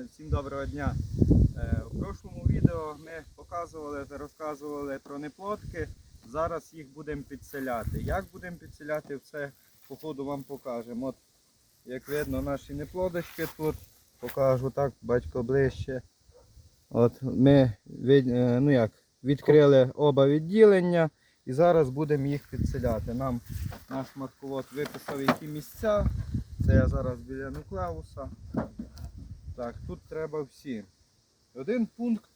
Всім доброго дня. Е, У прошлому відео ми показували та розказували про неплодки. Зараз їх будемо підселяти. Як будемо підселяти, все по ходу вам покажемо. От, як видно, наші неплодочки тут. Покажу так, батько ближче. От ми від, е, ну як, відкрили оба відділення і зараз будемо їх підселяти. Нам наш матковод виписав які місця. Це я зараз біля нуклеуса. Так, тут треба всі. Один пункт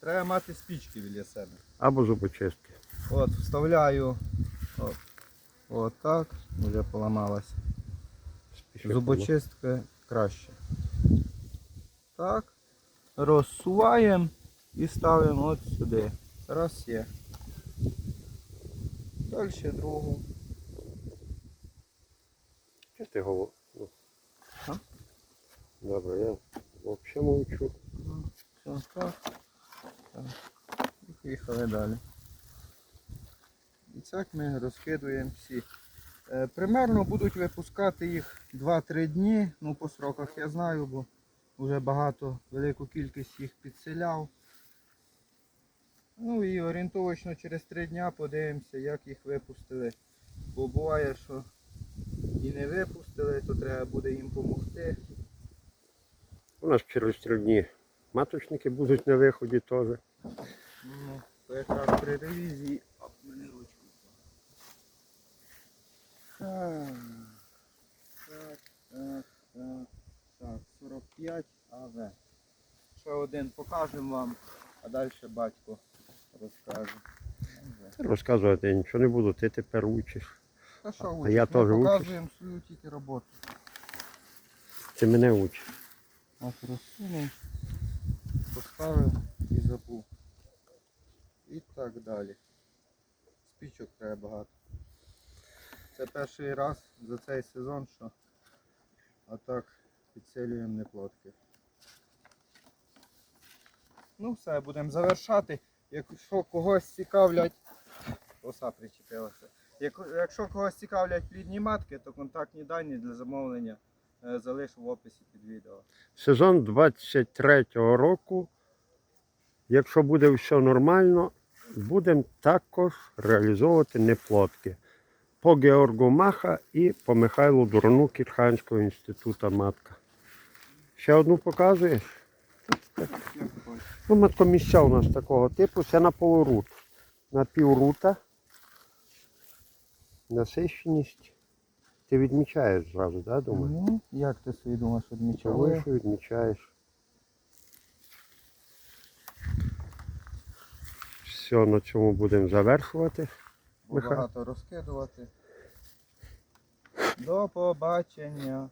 треба мати спічки біля себе. Або зубочистки. От, вставляю. От, от так, вже поламалася. Зубочистка краще. Так. Розсуваємо і ставимо от сюди. Раз є. Далі другу. Чи ти? А? Добре, я взагалі мовчу. Ну. І поїхали далі. І так ми розкидуємо всі. Е, Примерно будуть випускати їх 2-3 дні, ну по сроках я знаю, бо вже багато, велику кількість їх підселяв. Ну і орієнтовочно через 3 дня подивимося, як їх випустили. Бо буває, що і не випустили, то треба буде їм допомогти. У нас через три дні маточники будуть на виході теж. Ну, то якраз при ревізії. Так, так, так, так, так, 45 АВ. Ще один покажемо вам, а далі батько розкаже. Розказувати я нічого не буду, ти тепер учиш. Та що А я учиш? Ми теж учусь. показуємо свою тільки роботу. Ти мене учиш. От розсунув, поставив і забув. І так далі. Спічок треба багато. Це перший раз за цей сезон, що отак підсилюємо неплодки. Ну все, будемо завершати. Якщо когось цікавлять, оса причепилася. Якщо когось цікавлять плідні матки, то контактні дані для замовлення залишу в описі під відео. Сезон 23-го року, якщо буде все нормально, будемо також реалізовувати неплодки по Георгу Маха і по Михайлу Дурану Кірханського інституту матка. Ще одну показуєш? Ну, маткомісця у нас такого типу, це на полурут. На піврута. Насищеність. Ти відмічаєш зразу, так, думаєш? Ну, як ти собі думаєш, відмічаєш? що відмічаєш? Все, на цьому будемо завершувати. Багато розкидувати. До побачення.